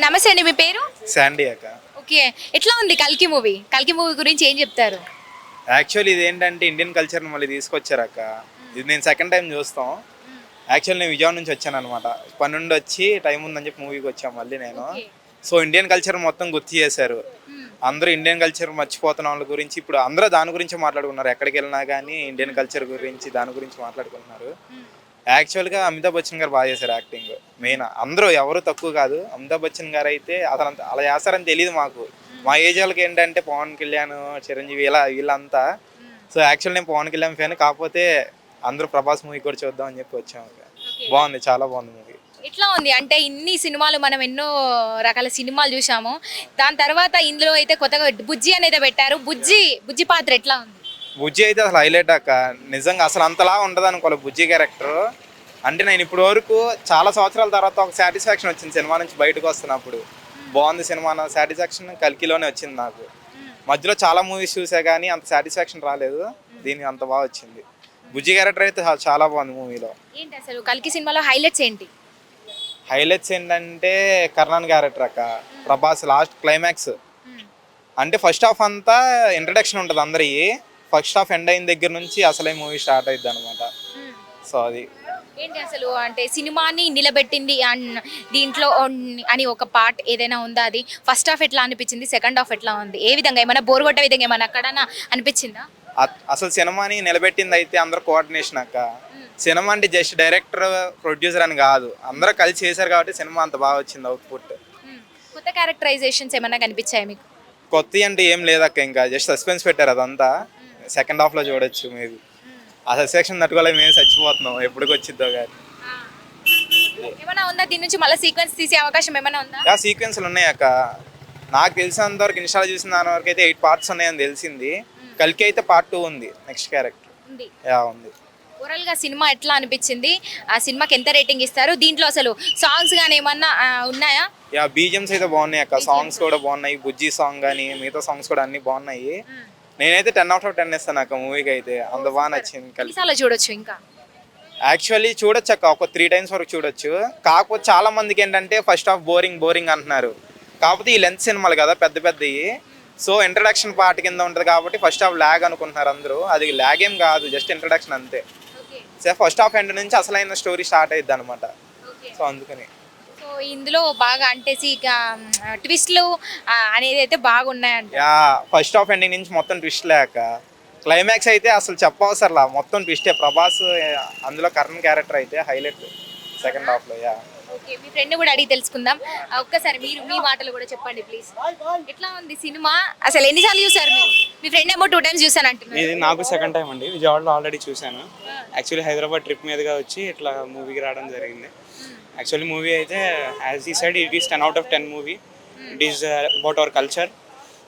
నమస్తే అండి మీ పేరు? శాండీ అక్క. ఓకే. ఎట్లా ఉంది కల్కి మూవీ? కల్కి మూవీ గురించి ఏం చెప్తారు? యాక్చువల్లీ ఇది ఏంటంటే ఇండియన్ కల్చర్ని మళ్ళీ తీసుకొచ్చారు అక్క. ఇది నేను సెకండ్ టైం చూస్తాం. యాక్చువల్ నేను విజయవాడ నుంచి వచ్చాను అనమాట పని నుండి వచ్చి టైం ఉందని చెప్పి మూవీకి వచ్చాను మళ్ళీ నేను. సో ఇండియన్ కల్చర్ మొత్తం గుర్తు చేశారు. అందరూ ఇండియన్ కల్చర్ మర్చిపోతున్న వాళ్ళ గురించి ఇప్పుడు అందరూ దాని గురించి మాట్లాడుకున్నారు. ఎక్కడికి వెళ్ళినా కానీ ఇండియన్ కల్చర్ గురించి దాని గురించి మాట్లాడుకుంటున్నారు. యాక్చువల్గా అమితాబ్ బచ్చన్ గారు బాగా చేశారు యాక్టింగ్ మెయిన్ అందరూ ఎవరు తక్కువ కాదు. అమితాబ్ బచ్చన్ గారు అయితే అసలు అంత- అలా చేస్తారని తెలియదు మాకు. మా ఏజ్ వాళ్ళకి ఏంటంటే పవన్ కళ్యాణ్ చిరంజీవి ఇలా వీళ్ళంతా. సో యాక్చువల్ నేను పవన్ కళ్యాణ్ ఫ్యాన్ కాకపోతే అందరూ ప్రభాస్ మూవీ కూడా చూద్దాం అని చెప్పి వచ్చాము బాగుంది చాలా బాగుంది మూవీ. ఎట్లా ఉంది? అంటే ఇన్ని సినిమాలు మనం ఎన్నో రకాల సినిమాలు చూసాము దాని తర్వాత ఇందులో అయితే కొత్తగా బుజ్జి అనేది పెట్టారు. బుజ్జి బుజ్జి పాత్ర ఎట్లా ఉంది? బుజ్జి అయితే అసలు హైలైట్ అక్క. నిజంగా అసలు అంతలా ఉండదు అనుకోవాలి బుజ్జి క్యారెక్టర్. అంటే నేను ఇప్పటి వరకు చాలా సంవత్సరాల తర్వాత ఒక సాటిస్ఫాక్షన్ వచ్చింది సినిమా నుంచి బయటకు వస్తున్నప్పుడు. బాగుంది సినిమా సాటిస్ఫాక్షన్ కల్కిలోనే వచ్చింది నాకు. మధ్యలో చాలా మూవీస్ చూసా కానీ అంత సాటిస్ఫాక్షన్ రాలేదు. దీనికి అంత బాగా వచ్చింది. బుజ్జి క్యారెక్టర్ అయితే చాలా బాగుంది మూవీలో. ఏంటి అసలు కల్కి సినిమాలో హైలైట్స్ ఏంటి? హైలైట్స్ ఏంటంటే కర్ణాన్ క్యారెక్టర్ అక్క. ప్రభాస్ లాస్ట్ క్లైమాక్స్ అంటే ఫస్ట్ హాఫ్ అంతా ఇంట్రడక్షన్ ఉంటుంది అందరికి. ఫస్ట్ హాఫ్ ఎండ్ అయిన దగ్గర నుంచి అసలే మూవీ స్టార్ట్ అయింది అనమాట సో అది. ఏంటి అసలు అంటే సినిమాని నిలబెట్టింది అన్- దీంట్లో అని ఒక పార్ట్ ఏదైనా ఉందా అది? ఫస్ట్ హాఫ్ ఎట్లా అనిపించింది? సెకండ్ హాఫ్ ఎట్లా ఉంది? ఏ విధంగా ఏమైనా బోర్ కొట్టే విధంగా ఏమైనా అక్కడనా అనిపించిందా? అసలు సినిమాని నిలబెట్టింది అయితే అందరు కోఆర్డినేషన్ అక్క. సినిమా అంటే జస్ట్ డైరెక్టర్ ప్రొడ్యూసర్ అని కాదు. అందరూ కలిసి చేశారు కాబట్టి సినిమా అంత బాగా వచ్చింది అవుట్పుట్. కొత్త క్యారెక్టరైజేషన్స్ ఏమైనా కనిపించాయి మీకు? కొత్త అంటే ఏం లేదక్క ఇంకా. జస్ట్ సస్పెన్స్ పెట్టారు అదంతా. సెకండ్ హాఫ్లో చూడొచ్చు మేబీ. ఆ సస్పెక్షన్ తట్టుకోలేదు మేము చచ్చిపోతున్నాం. ఎప్పటికి వచ్చిద్దో కానీ ఏమైనా ఉందా? దీని నుంచి మళ్ళీ సీక్వెన్స్ తీసే అవకాశం ఏమైనా ఉందా? సీక్వెన్స్లు ఉన్నాయి అక్క. నాకు తెలిసినంత వరకు ఇన్స్టాల్ చూసిన దాని వరకు అయితే ఎయిట్ పార్ట్స్ ఉన్నాయని తెలిసింది. కల్కి అయితే పార్ట్ టూ ఉంది నెక్స్ట్ క్యారెక్టర్ ఉంది. యా ఉంది. ఓవరాల్గా సినిమా ఎట్లా అనిపించింది? ఆ సినిమాకి ఎంత రేటింగ్ ఇస్తారు? దీంట్లో అసలు సాంగ్స్ కానీ ఏమన్నా ఉన్నాయా? యా బీజిఎమ్స్ అయితే బాగున్నాయి అక్క. సాంగ్స్ కూడా బాగున్నాయి. బుజ్జి సాంగ్ కానీ మిగతా సాంగ్స్ కూడా అన్ని బాగున్నాయి. నేనైతే టెన్ అవుట్ ఆఫ్ టెన్ ఇస్తాను అక్క మూవీకి అయితే. అంత బాగా నచ్చింది కలిసి చూడొచ్చు ఇంకా? యాక్చువల్లీ చూడొచ్చు అక్క ఒక త్రీ టైమ్స్ వరకు చూడొచ్చు. కాకపోతే చాలా మందికి ఏంటంటే ఫస్ట్ హాఫ్ బోరింగ్ బోరింగ్ అంటున్నారు. కాకపోతే ఈ లెంత్ సినిమాలు కదా పెద్ద పెద్దవి. సో ఇంట్రడక్షన్ పార్ట్ కింద ఉంటుంది కాబట్టి ఫస్ట్ హాఫ్ ల్యాగ్ అనుకుంటున్నారు అందరూ. అది ల్యాగ్ ఏం కాదు జస్ట్ ఇంట్రడక్షన్ అంతే. సో ఫస్ట్ హాఫ్ ఎండ్ నుంచి అసలైన స్టోరీ స్టార్ట్ అయ్యిద్ది అనమాట సో అందుకని. ఇందులో బాగా అంటే ట్విస్ట్లు అనేది అయితే బాగున్నాయంట. యా ఫస్ట్ హాఫ్ ఎండింగ్ నుంచి మొత్తం ట్విస్ట్ లేక క్లైమాక్స్ అయితే అసలు చెప్పవసరలా. మొత్తం ట్విస్టే. ప్రభాస్ అందులో కర్ణ్ క్యారెక్టర్ అయితే హైలైట్ సెకండ్ హాఫ్లో యా. ఓకే మీ ఫ్రెండ్ కూడా అడిగి తెలుసుకుందాం. ఒక్కసారి మీరు మీ మాటలు కూడా చెప్పండి ప్లీజ్. ఎట్లా ఉంది సినిమా? అసలు ఎన్నిసార్లు చూసారు మీరు? మీ ఫ్రెండ్ ఏమో టూ టైమ్స్ చూసాను అంటున్నారు. ఇది నాకు సెకండ్ టైం అండి. విజయవాడలో ఆల్రెడీ చూశాను. యాక్చువల్లీ హైదరాబాద్ ట్రిప్ మీదుగా వచ్చి ఇట్లా మూవీకి రావడం జరిగింది. యాక్చువల్లీ మూవీ అయితే యాజ్ ఈ side it is ten out of ten movie it is about our culture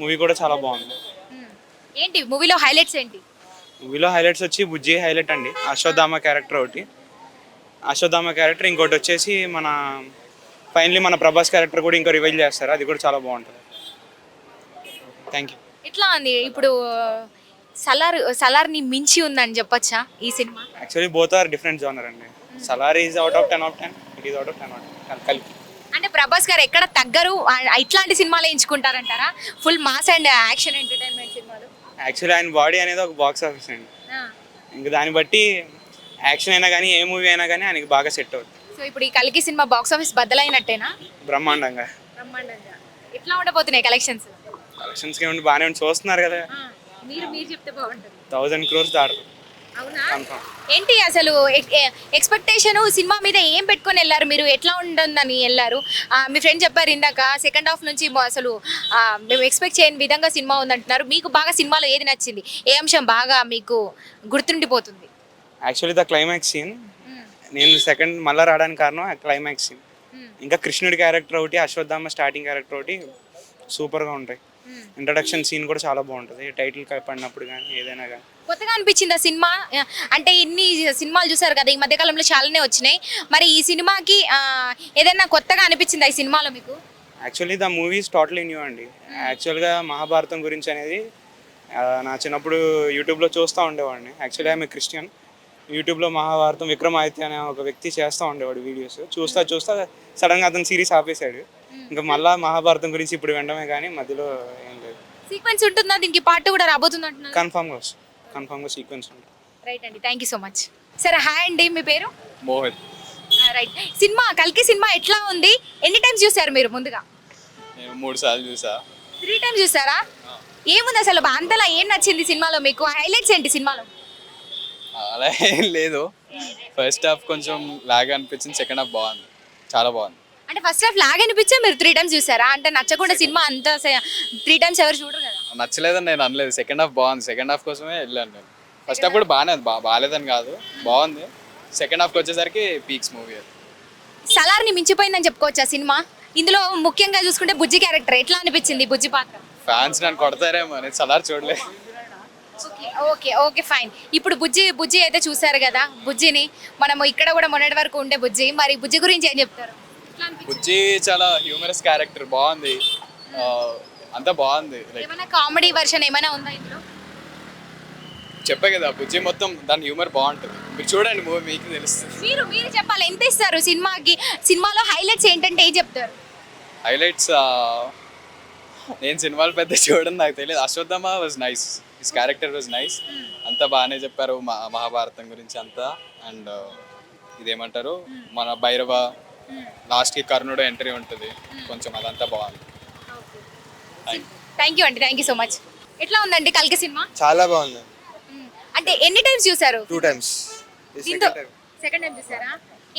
movie కూడా చాలా బాగుంది. మ్మ్. ఏంటి? మూవీలో హైలైట్స్ ఏంటి? మూవీలో హైలైట్స్ వచ్చి బుజ్జి హైలైట్ అండి. అశ్వత్థామ క్యారెక్టర్ ఒకటి. అశ్వత్థామ క్యారెక్టర్ ఇంకోటి వచ్చేసి మన ఫైనలీ మన ప్రభాస్ క్యారెక్టర్ కూడా ఇంకో రివైల్ చేస్తారు. అది కూడా చాలా బాగుంటుంది. థ్యాంక్ యూ ఎట్లా ఉంది ఇప్పుడు సలార్ సలార్ని మించి ఉందని చెప్పొచ్చా ఈ cinema? Actually both are different genre అండి. Salaar is out of ten of ten out ten కలిపి. అంటే ప్రభాస్ గారు ఎక్కడ తగ్గరు? ఇట్లాంటి సినిమాలు ఎంచుకుంటారంటారా? Full mass and action entertainment సినిమాలు. యాక్చువల్లీ ఆయన బాడీ అనేది ఒక బాక్స్ ఆఫీస్ అండి. ఇంకా దాన్ని బట్టి యాక్షన్ అయినా కానీ ఏ మూవీ అయినా కానీ ఆయనకి బాగా సెట్ అవుతుంది సో ఇప్పుడు ఈ కలికి సినిమా బాక్స్ ఆఫీస్ బద్దలైనట్టేనా? బ్రహ్మాండంగా. బ్రహ్మాండంగా. ఎట్లా ఉండబోతున్నాయి కలెక్షన్స్? కలెక్షన్స్కి ఏమంటే బాగానే ఉంది. చూస్తున్నారు కదా. మీరు మీరు చెప్తే బాగుంటుంది. థౌజండ్ క్రోర్స్ దాడరు అవునా? ఏంటి అసలు ఎక్స్పెక్టేషన్ సినిమా మీద ఏం పెట్టుకొని వెళ్ళారు? మీరు ఎట్లా ఉంటుందని వెళ్ళారు? మీ ఫ్రెండ్ చెప్పారు ఇందాక సెకండ్ హాఫ్ నుంచి అసలు మేము ఎక్స్పెక్ట్ చేయని విధంగా సినిమా ఉందంటున్నారు. మీకు బాగా సినిమాలో ఏది నచ్చింది? ఏ అంశం బాగా మీకు గుర్తుండిపోతుంది? Actually the climax scene. నేను సెకండ్ మళ్ళీ రావడానికి కారణం ఆ క్లైమాక్స్ సీన్. ఇంకా కృష్ణుడి క్యారెక్టర్ ఒకటి అశ్వత్థామ స్టార్టింగ్ క్యారెక్టర్ ఒకటి సూపర్గా ఉంటాయి. ఇంట్రడక్షన్ సీన్ కూడా చాలా బాగుంటుంది. టైటిల్ పడినప్పుడు కానీ ఏదైనా కానీ కొత్తగా అనిపించింది ఆ సినిమా అంటే ఇన్ని సినిమాలు చూసారు కదా ఈ మధ్యకాలంలో చాలానే వచ్చినాయి. మరి ఈ సినిమాకి ఏదైనా కొత్తగా అనిపించిందా ఈ సినిమాలో మీకు? Actually the movies totally new అండి. యాక్చువల్గా మహాభారతం గురించి అనేది నా చిన్నప్పుడు యూట్యూబ్లో చూస్తూ ఉండేవాడిని. యాక్చువల్లీ ఆమె క్రిస్టియన్ యూట్యూబ్లో మహాభారతం విక్రమాదిత్య అనే ఒక వ్యక్తి చేస్తూ ఉండేవాడు వీడియోస్ చూస్తా చూస్తా సడన్గా అతను సిరీస్ ఆపేశాడు. ఇంకా మళ్ళా మహాభారతం గురించి ఇప్పుడు వినడమే కానీ మధ్యలో ఏం లేదు. సీక్వెన్స్ ఉంటుందా? దీనికి పార్ట్ కూడా రాబోతుంది కన్ఫామ్గా వస్తుంది కన్ఫామ్గా సీక్వెన్స్ ఉంటుంది. రైట్ అండి. థ్యాంక్ యూ సో మచ్ సరే హాయ్ అండి. మీ పేరు? మోహిత్. రైట్ సినిమా కల్కి సినిమా ఎట్లా ఉంది? ఎన్ని టైమ్స్ చూసారు మీరు ముందుగా? నేను మూడు సార్లు చూసా. త్రీ టైమ్స్ చూసారా? ఏముంది అసలు? అంతలా ఏం నచ్చింది సినిమాలో మీకు? హైలైట్స్ ఏంటి సినిమాలో? అలా ఏం లేదు. ఫస్ట్ హాఫ్ కొంచెం లాగ్ అనిపించింది సెకండ్ హాఫ్ బాగుంది. చాలా బాగుంది. అంటే ఫస్ట్ హాఫ్ లాగ్ అనిపించే? మీరు త్రీ టైమ్స్ చూసారా? అంటే నచ్చకుండా సినిమా అంతా త్రీ టైమ్స్ ఎవరు చూడరు కదా. నచ్చలేదని నేను అనలేదు. సెకండ్ హాఫ్ బాగుంది. సెకండ్ హాఫ్ కోసమే వెళ్ళాను నేను. ఫస్ట్ హాఫ్ కూడా బాగానే బా బాగాలేదని కాదు. బాగుంది. సెకండ్ హాఫ్కి వచ్చేసరికి పీక్స్ మూవీ అది. సలార్ని మించిపోయిందని చెప్పుకోవచ్చా సినిమా? ఇందులో ముఖ్యంగా చూసుకుంటే బుజ్జి క్యారెక్టర్ ఎట్లా అనిపించింది బుజ్జి పాత్ర? ఫ్యాన్స్ నన్ను కొడతారేమో నేను సలార్ చూడలే. ఓకే ఓకే ఫైన్ ఇప్పుడు బుజ్జి బుజ్జి అయితే చూసారు కదా బుజ్జిని. మనము ఇక్కడ కూడా మొన్నటి వరకు ఉండే బుజ్జి. మరి బుజ్జి గురించి ఏం చెప్తారు? బుజ్జి చాలా హ్యూమరస్ క్యారెక్టర్ బాగుంది. ఆ, అంతా బాగుంది. లైక్ ఏమైనా కామెడీ వర్షన్ ఏమైనా ఉందా ఇందులో? చెప్పే కదా బుజ్జి మొత్తం దాని హ్యూమర్ బాగుంటుంది. మీరు చూడండి మూవీ మీకు తెలుస్తుంది. మీరు మీరు చెప్పాలి ఎంత ఇస్తారు సినిమాకి? సినిమాలో హైలైట్స్ ఏంటంటే ఏం చెప్తారు? హైలైట్స్ నేను సినిమాలు పెద్ద చూడడం నాకు తెలియదు. Ashwatthama was nice his character was nice అంతా బాగానే చెప్పారు మా- మహాభారతం గురించి అంతా. అండ్ ఇదేమంటారు? మన భైరవ లాస్ట్కి కర్ణుడు ఎంట్రీ ఉంటుంది. కొంచెం అదంతా బాగుంది. థ్యాంక్ యూ అండి థ్యాంక్ యూ సో మచ్ ఎట్లా ఉందండి కల్కి సినిమా? చాలా బాగుంది. అంటే ఎన్ని టైమ్స్ చూసారు? టూ టైమ్స్ సెకండ్ టైం చూసారా?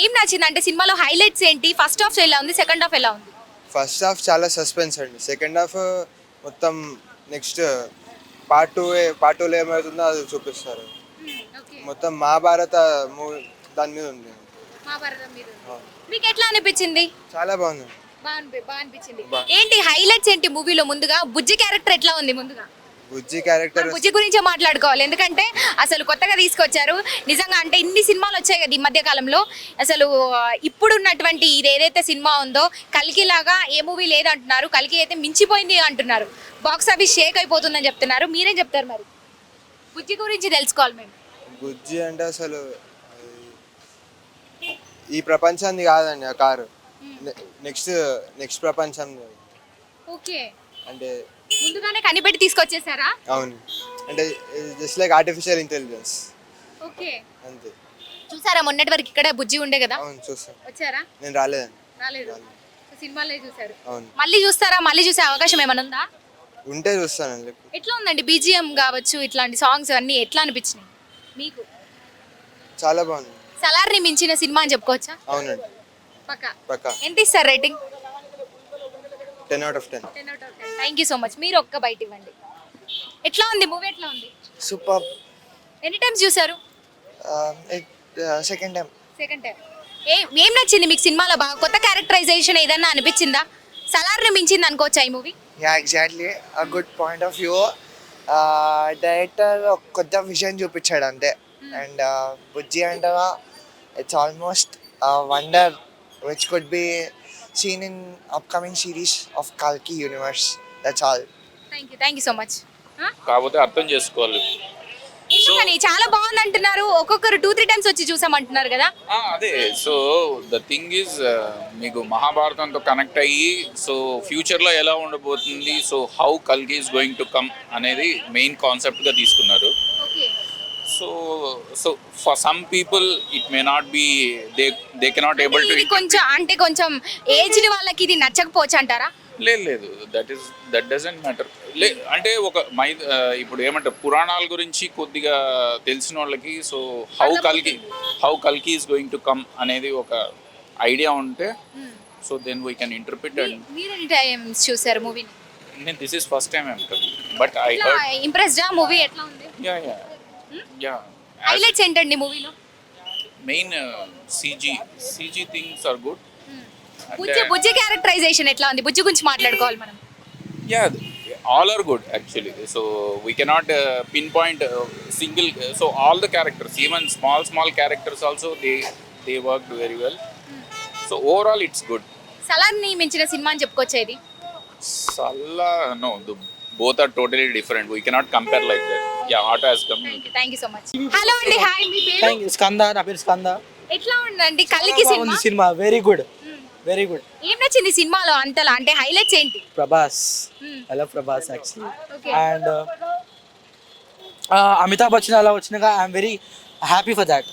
ఏం నచ్చింది అంటే సినిమాలో హైలైట్స్ ఏంటి? ఫస్ట్ హాఫ్ ఎలా ఉంది? సెకండ్ హాఫ్ ఎలా ఉంది? ఫస్ట్ హాఫ్ చాలా సస్పెన్స్ అండి. సెకండ్ హాఫ్ మొత్తం నెక్స్ట్ పార్ట్ టూ పార్ట్ టూలో ఏమవుతుందో అది చూపిస్తారు. ఓకే. మొత్తం మహాభారత మూవీ దాని మీద ఉంది. మీకు ఎట్లా అనిపించింది? చాలా బాగుంది. ఏంటి హైలైట్స్ ఏంటి మూవీలో ముందుగా? బుజ్జి క్యారెక్టర్ ఎట్లా ఉంది ముందుగా? బుజ్జి క్యారెక్టర్ బుజ్జి గురించే మాట్లాడుకోవాలి. ఎందుకంటే అసలు కొత్తగా తీసుకొచ్చారు. నిజంగా అంటే ఇన్ని సినిమాలు వచ్చాయి కదా ఈ మధ్య కాలంలో. అసలు ఇప్పుడున్నటువంటి ఇది ఏదైతే సినిమా ఉందో కల్కి లాగా ఏ మూవీ లేదంటున్నారు. కల్కి అయితే మించిపోయింది అంటున్నారు. బాక్స్ ఆఫీస్ షేక్ అయిపోతుందని చెప్తున్నారు. మీరేం చెప్తారు మరి? బుజ్జి గురించి తెలుసుకోవాలి మేము. బుజ్జి అంటే అసలు ఈ ప్రపంచాన్ని కాదండి ఆ కారు. నెక్స్ట్ నెక్స్ట్ ప్రపంచం ఓకే. అంటే ముందుగానే కనిపెట్టి తీసుకొచ్చేసారా? అవును. అంటే just like artificial intelligence okay. అంతే. చూసారా మొన్నటి వరకు ఇక్కడ బుజ్జి ఉండే కదా? అవును చూస్తాను వచ్చారా? నేను రాలేదండి. రాలేదు. సినిమాలో చూసారు. అవును. మళ్ళీ చూస్తారా? మళ్ళీ చూసే అవకాశం ఏమైనా ఉందా? ఉంటే చూస్తానండి. ఎట్లా ఉందండి? బీజిఎం కావచ్చు ఇట్లాంటి సాంగ్స్ అన్నీ ఎట్లా అనిపించినాయి మీకు? చాలా బాగుంది. సలార్ని మించిన సినిమా అని చెప్పుకోవచ్చా? అవునండి. పక్క. ఎంత ఇస్తారు rating ten out of ten ten out of ten thank you so much మీరు ఒక్క బయట ఇవ్వండి. ఎట్లా ఉంది మూవీ ఎట్లా ఉంది? సూపర్ ఎన్ని టైమ్స్ చూసారు సెకండ్ టైం సెకండ్ టైం ఏ ఏం నచ్చింది మీకు సినిమాలో బాగా? కొత్త క్యారెక్టరైజేషన్ ఏదన్నా అనిపించిందా? సలార్ని మించింది అనుకోవచ్చా ఈ movie yeah exactly uh good point of view director కొత్త విజన్ చూపించాడు అంతే. అండ్ బుజ్జి అంటగా it's almost wonder which could be seen in upcoming series of కల్కి universe that's all thank you thank you so much కాకపోతే అర్థం చేసుకోవాలి. ఎందుకని చాలా బాగుంది అంటున్నారు ఒక్కొక్కరు టూ త్రీ టైమ్స్ వచ్చి చూసామంటున్నారు కదా. ఆ, అదే. సో ద థింగ్ ఈజ్ మీకు మహాభారతంతో కనెక్ట్ అయ్యి సో ఫ్యూచర్లో ఎలా ఉండబోతుంది? సో హౌ కల్కి ఈస్ గోయింగ్ టు కమ్ అనేది మెయిన్ కాన్సెప్ట్గా తీసుకున్నారు. So so for some people it may not be they they cannot able to ఇది కొంచెం అంటే కొంచెం ఏజ్డ్ వాళ్ళకి ఇది నచ్చకపోవచ్చు అంటారా? లేదు లేదు. That is that doesn't matter లే అంటే ఒక మై ఆ, ఇప్పుడు ఏమంటారు? పురాణాల గురించి కొద్దిగా తెలిసిన వాళ్ళకి సో హౌ కల్కి హౌ కల్కి ఈస్ గోయింగ్ టు కమ్ అనేది ఒక ఐడియా ఉంటే so then we can interpret and మీరు ఎన్ని టైమ్స్ చూసారు మూవీని? నేను this is first time I'm coming but I heard ఇంప్రెస్డా movie? ఎట్లా ఉంది? యా యా హైలైట్స్ ఏంటండి మూవీలో? Main CG CG things are good Bujji Bujji characterisation ఎట్లా ఉంది? బుజ్జి గురించి మాట్లాడుకోవాలి మనం. Yeah all are good actually so we cannot pin point single so all the characters even small small characters also they they work very well so overall it's good సలార్ని మించిన సినిమా అని చెప్పుకోవచ్చు ఇది సల్లా no the both are totally different we cannot compare like that yeah auto has come thank you so much hello అండి hi మీ పేరు? Thank you Skanda నా పేరు స్కంద. ఎట్లా ఉందండి కల్కి సినిమా? ఉంది సినిమా వెరీ గుడ్ వెరీ గుడ్ ఏం నచ్చింది సినిమాలో అంతలా? అంటే హైలైట్స్ ఏంటి? Prabhas. Hmm. I love Prabhas actually Okay. And Amitabh Bachchan అలా వచ్చినాక I'm very happy for that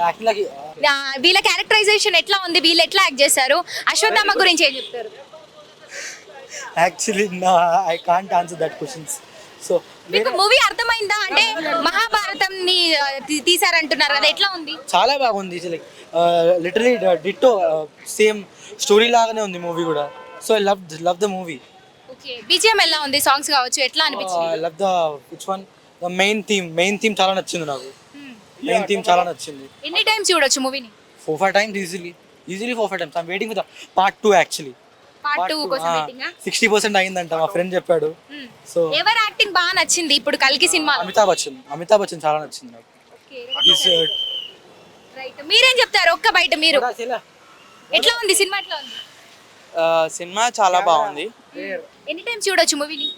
actually ఆ, వీళ్ళ క్యారెక్టరైజేషన్ ఎట్లా ఉంది? వీళ్ళు ఎట్లా యాక్ట్ చేశారు? అశ్వత్థామ గురించి ఏం చెప్తారు? Actually I can't answer that questions so మీకు మూవీ అర్థమైందా? అంటే మహాభారతం ని ఆ, తీ- తీశారంటున్నారు. కదా ఎట్లా ఉంది? చాలా బాగుంది. Like literally ditto same story లాగానే ఉంది మూవీ కూడా. So I love love the movie okay BGM ఎలా ఉంది? సాంగ్స్ కావచ్చు ఎట్లా ఐ అనిపించింది? Love the which one the main theme main theme చాలా నచ్చింది నాకు. మెయిన్ థీమ్ చాలా నచ్చింది. ఎన్ని టైమ్స్ చూడొచ్చు మూవీని four five times easily easily four five times I'm waiting for the part two actually part two కోసం వెయిటింగ్ సిక్స్టీ పర్సెంట్ అయిందంట మా ఫ్రెండ్ చెప్పాడు. సో ఎవరి యాక్టింగ్ బాగా నచ్చింది? ఇప్పుడు కల్కి సినిమా అమితాబ్ బచ్చన్. అమితాబ్ బచ్చన్ చాలా నచ్చింది నాకు. uh, రైట్ మీరేం చెప్తారు? ఒక్క బయట మీరు. ఎట్లా ఉంది? సినిమా ఎట్లా ఉంది? సినిమా చాలా బాగుంది. ఎన్ని టైమ్స్ చూడొచ్చు మూవీని?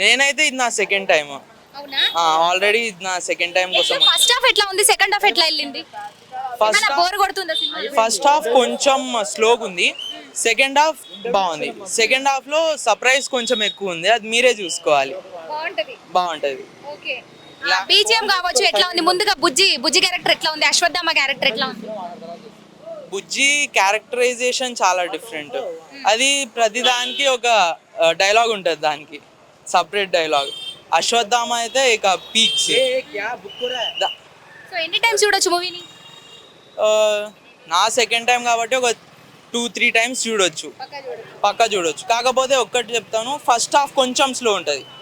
నేనైతే ఇది నా సెకండ్ టైం అవునా? ఆల్రెడీ ఇది నా సెకండ్ టైం కోసం ఫస్ట్ హాఫ్ ఎట్లా ఉంది? సెకండ్ హాఫ్ ఎట్లా వెళ్ళింది? ఫస్ట్ ఏమైనా బోర్ కొడుతుందా సినిమా ఫస్ట్ హాఫ్ కొంచెం స్లోగా ఉంది సెకండ్ హాఫ్ బాగుంది. సెకండ్ హాఫ్లో సర్ప్రైజ్ కొంచెం ఎక్కువ ఉంది. అది మీరే చూసుకోవాలి. బాగుంటది. బాగుంటది. ఓకే. బీజిఎం కావచ్చు ఎట్లా ఉంది? ముందుగా బుజ్జి బుజ్జి క్యారెక్టర్ ఎట్లా ఉంది? అశ్వత్థామ క్యారెక్టర్ ఎట్లా ఉంది? బుజ్జి క్యారెక్టరైజేషన్ చాలా డిఫరెంట్ అది ప్రతిదానికి ఒక డైలాగ్ ఉంటుంది దానికి. సపరేట్ డైలాగ్ అశ్వత్థామ అయితే ఇక పీక్స్ సో ఎన్ని టైమ్స్ చూడొచ్చు మూవీని నా? సెకండ్ టైం కాబట్టి ఒక టూ త్రీ టైమ్స్ చూడొచ్చు. పక్కా చూడొచ్చు. కాకపోతే ఒక్కటి చెప్తాను ఫస్ట్ హాఫ్ కొంచెం స్లో ఉంటుంది.